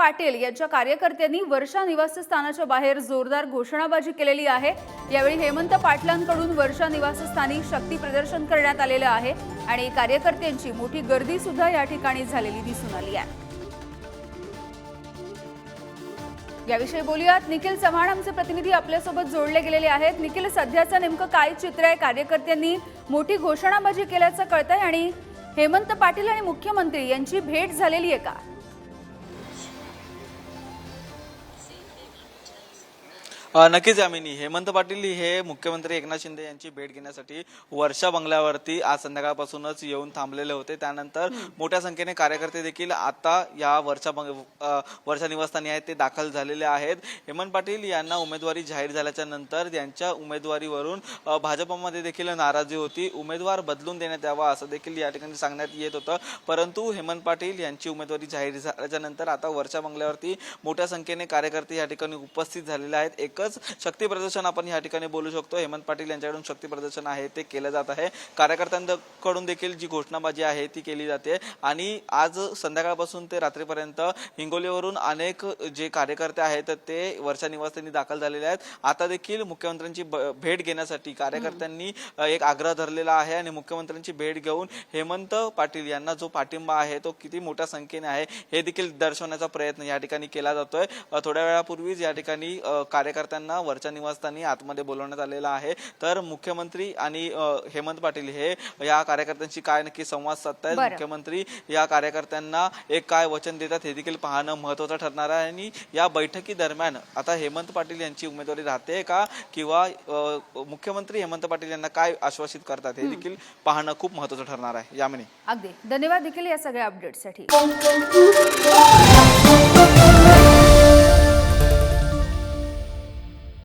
पाटील यांच्या कार्यकर्त्यांनी वर्षा निवासस्थानाच्या बाहेर जोरदार घोषणाबाजी केलेली आहे. यावेळी हेमंत पाटलांकडून वर्षा निवासस्थानी शक्ती प्रदर्शन करण्यात आलेलं आहे आणि कार्यकर्त्यांची मोठी गर्दी सुद्धा या ठिकाणी झालेली दिसून आली आहे. याविषयी बोलूयात. निखिल चव्हाण आमचे प्रतिनिधी आपल्यासोबत जोडले गेलेले आहेत. निखिल सध्याचं नेमकं काय चित्र आहे? कार्यकर्त्यांनी मोठी घोषणाबाजी केल्याचं कळतंय आणि हेमंत पाटील आणि मुख्यमंत्री यांची भेट झालेली आहे का? नक्कीच यामिनी हेमंत पाटील हे मुख्यमंत्री एकनाथ शिंदे यांची भेट घेण्यासाठी वर्षा बंगल्यावरती आज संध्याकाळपासूनच येऊन थांबलेले होते. त्यानंतर मोठ्या संख्येने कार्यकर्ते देखील आता या वर्षा बंग वर्षा निवासस्थानी आहेत ते दाखल झालेले आहेत. हेमंत पाटील यांना उमेदवारी जाहीर झाल्याच्यानंतर यांच्या उमेदवारीवरून भाजपमध्ये देखील नाराजी होती. उमेदवार बदलून देण्यात यावा असं देखील या ठिकाणी सांगण्यात येत होतं. परंतु हेमंत पाटील यांची उमेदवारी जाहीर झाल्याच्यानंतर आता वर्षा बंगल्यावरती मोठ्या संख्येने कार्यकर्ते या ठिकाणी उपस्थित झालेले आहेत. एकच शक्ती प्रदर्शन आपण या ठिकाणी बोलू शकतो. हेमंत पाटील यांच्याकडून शक्ती प्रदर्शन आहे ते केलं जात आहे. कार्यकर्त्यांकडून देखील जी घोषणाबाजी आहे ती केली जाते. आणि आज संध्याकाळपासून ते रात्रीपर्यंत हिंगोलीवरून अनेक जे कार्यकर्ते आहेत ते वर्षा निवासस्थानी दाखल झालेले आहेत. आता देखील मुख्यमंत्र्यांची ब- भेट घेण्यासाठी कार्यकर्त्यांनी एक आग्रह धरलेला आहे आणि मुख्यमंत्र्यांची भेट घेऊन हेमंत पाटील यांना जो पाठिंबा आहे तो किती मोठ्या संख्येने आहे हे देखील दर्शवण्याचा प्रयत्न या ठिकाणी केला जातोय. थोड्या वेळापूर्वीच या ठिकाणी कार्यकर्ते कार्यकर्त्यांना वरच्या निवासस्थानी आतमध्ये बोलवण्यात आलेलं आहे. तर मुख्यमंत्री आणि हेमंत पाटील हे या कार्यकर्त्यांशी काय नक्की संवाद साधतायत. मुख्यमंत्री या कार्यकर्त्यांना एक काय वचन देतात हे देखील पाहणं महत्वाचं ठरणार आहे. आणि या बैठकी दरम्यान आता हेमंत पाटील यांची उमेदवारी राहते का? किंवा मुख्यमंत्री हेमंत पाटील यांना काय आश्वासित करतात हे देखील पाहणं खूप महत्वाचं ठरणार आहे. यामिनी. अगदी. धन्यवाद देखील या सगळ्या अपडेटसाठी